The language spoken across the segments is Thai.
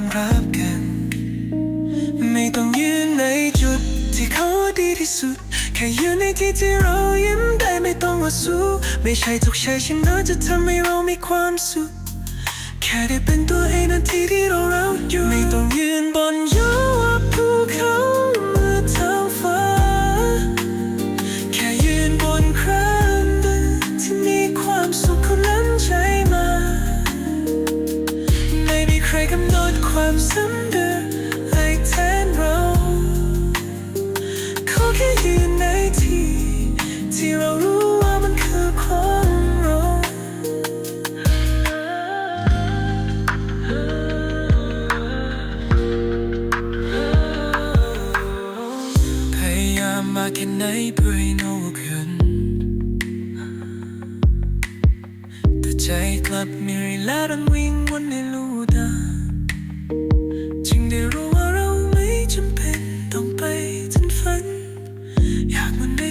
มรับกัน ไม่ต้องยืนในจุดที่เขาดีที่สุด แค่ยืนในที่ที่เรายิ้มได้ไม่ต้องว่าสู้ไม่ใช่ทุกชัยชนะจะทำให้เรามีความสุข แค่ได้เป็นตัวเองนาทีที่เราเราอยู่ ไม่ต้องยืนบนยอดภูเขา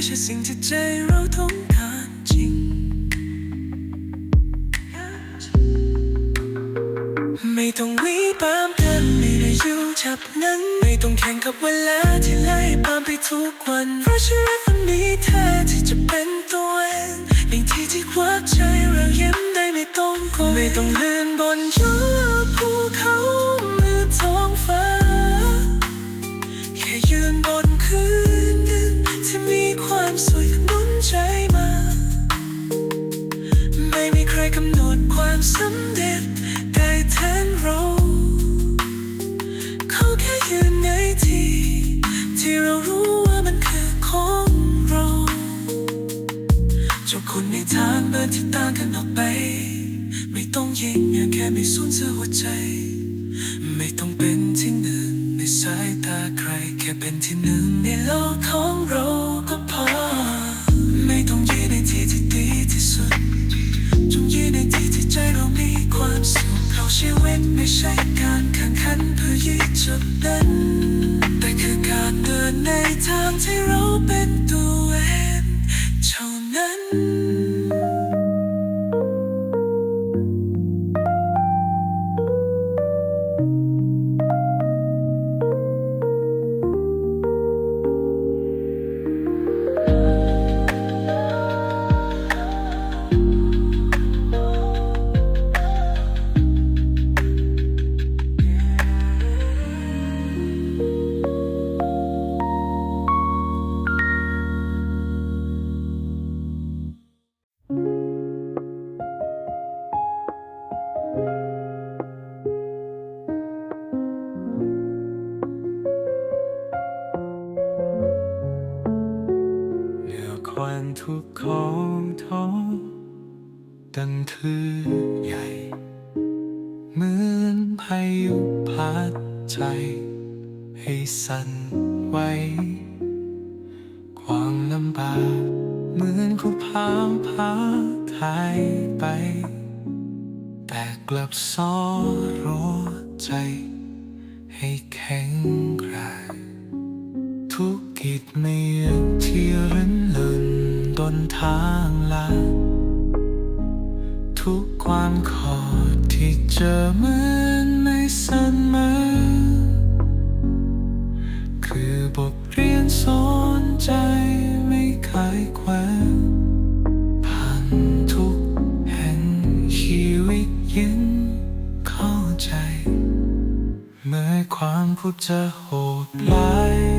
ใช่สิ่งที่ใจเราต้องการจริง ไม่ต้องวิ่งตามกันไม่ได้อยู่จับนั้น ไม่ต้องแข่งกับเวลาที่ไล่ตามไปทุกวัน เพราะชีวิตมันมีแท้ที่จะเป็นตัวเองในที่ที่ควักใจเรายิ้มได้ไม่ต้องกลัวไม่ต้องเลื่อนบนย กำหนดความสำเร็จได้แทนเราเขาแค่ยืนในที่ที่เรารู้ว่ามันคือของเราจบคนในทางเดินที่ต่างกันออกไป ไม่ต้องยิงแค่ไม่สูญเสียหัวใจ ไม่ต้องเป็นที่หนึ่งในสายตาใคร แค่เป็นที่หนึ่งในโลกของเราก็พอ ไม่ต้องยืนในที่ที่ดีที่สุด ที่ ความลำบากเหมือนคู่พามพาหายไป แต่กลับซ้อรอใจ ให้แข็งแกร่งทุกกิจไม่ยึดที่รื่นเลินดนทางลาทุกความขอที่เจอเหมื ผ่านทุกแห่งชีวิตยินเข้าใจ เมื่อความพูดจะโหดร้าย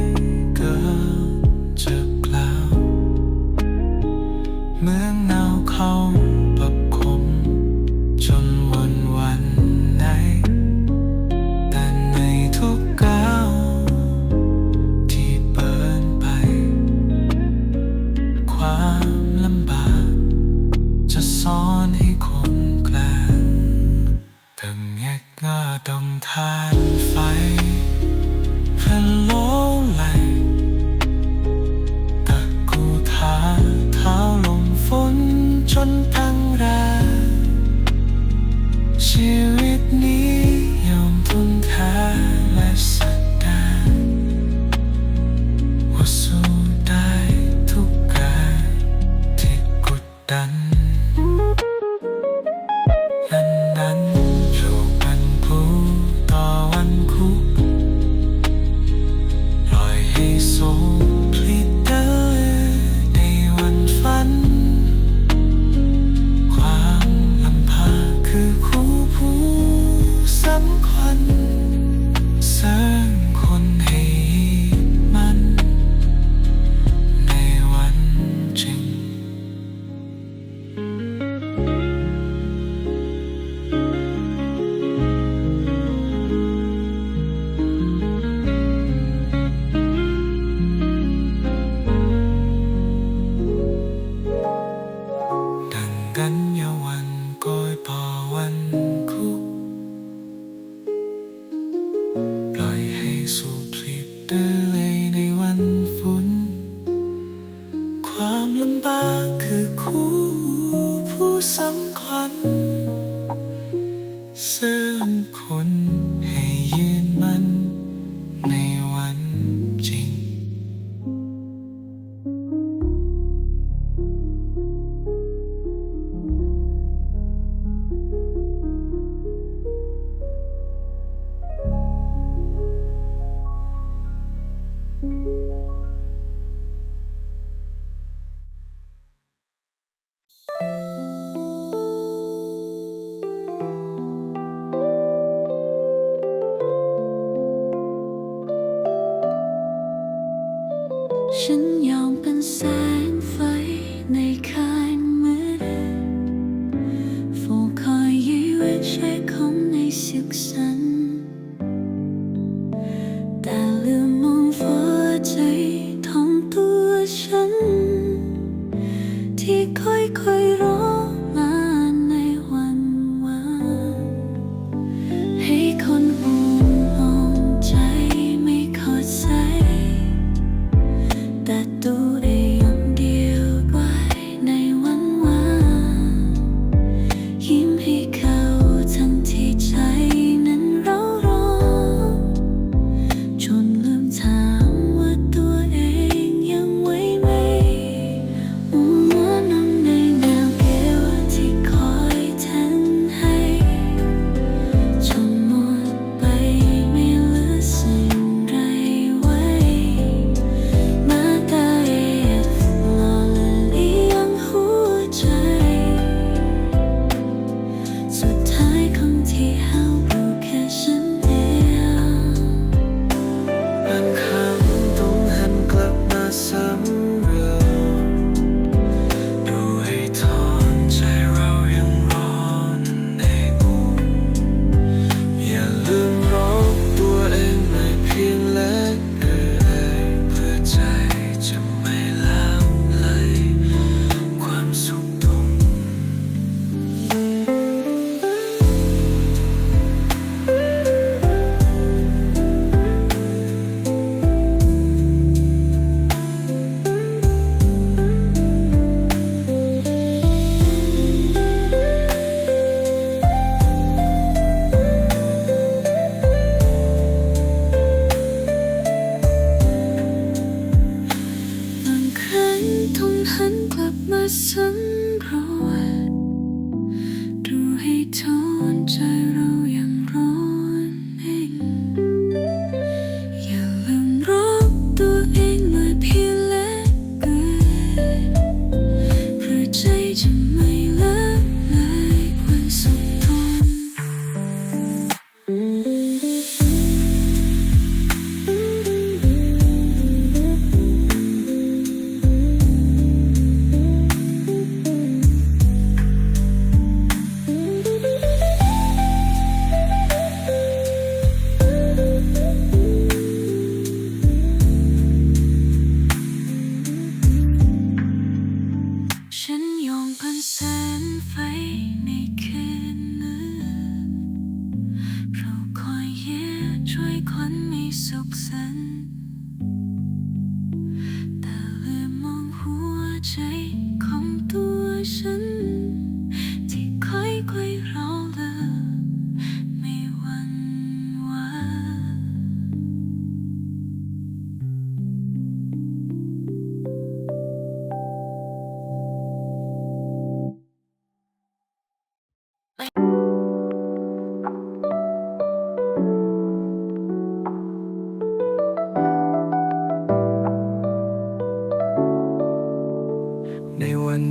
วันมีสุขสัน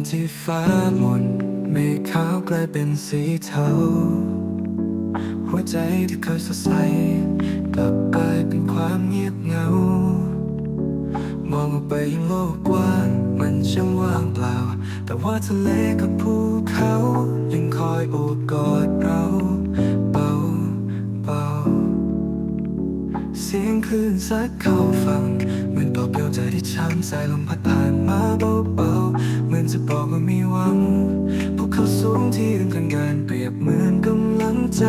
ที่ฟ้ามนเมฆขาวกลายเป็นสีเทา หัวใจที่เคยสดใสกลับกลายเป็นความเงียบเหงา มองออกไปยังโลกกว้าง มันช่างว่างเปล่า แต่ว่าทะเลกับภูเขายังคอยโอบกอดเราเบาเบาเสียงคลื่นซัดเข้าฟังเหมือนตอบเปลวใจที่ช้ำสายลมพัดผ่านมาเบาเบา จะบอกว่ามีหวัง พวกเขาสูงที่อื่นทางการเปรียบเหมือนกำลังใจ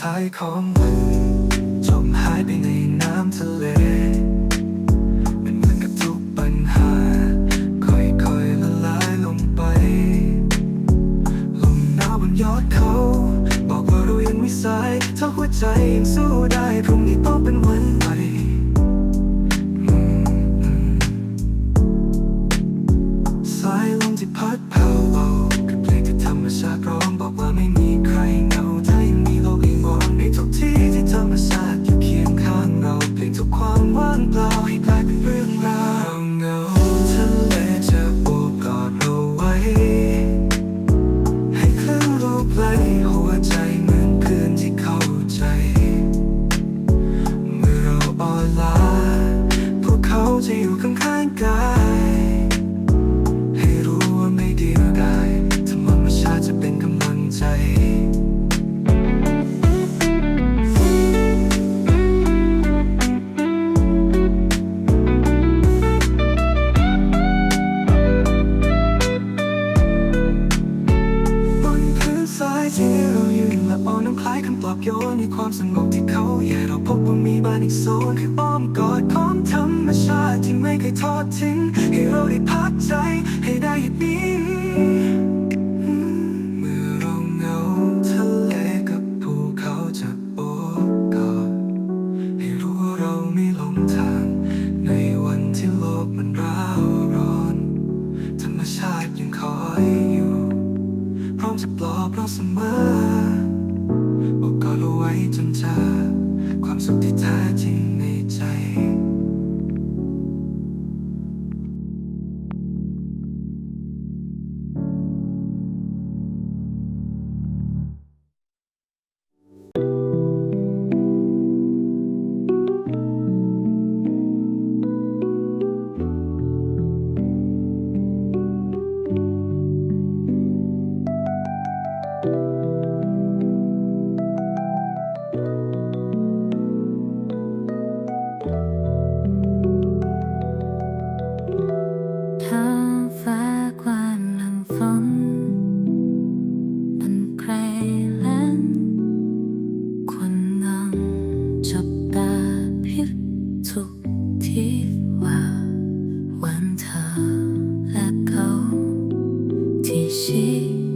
ท้ายของมัน You.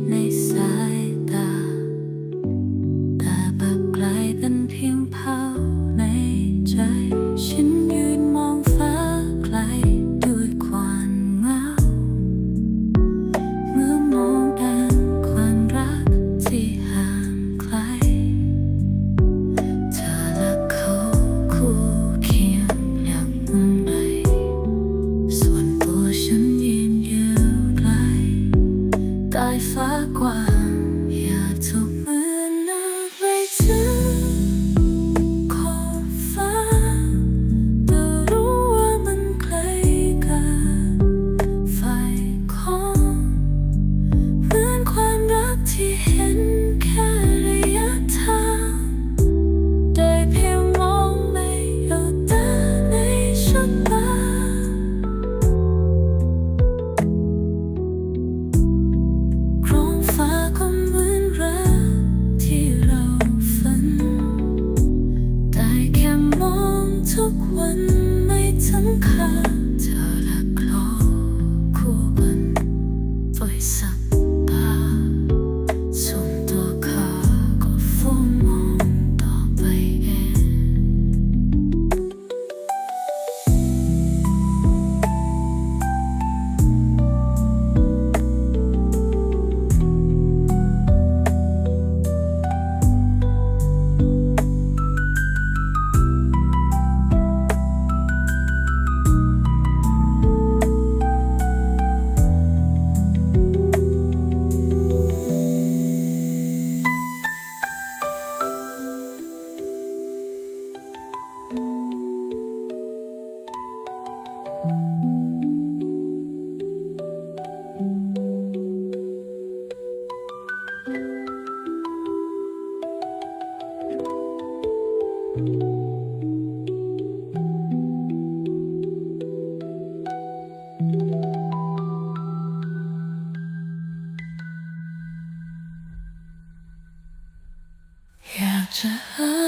จะ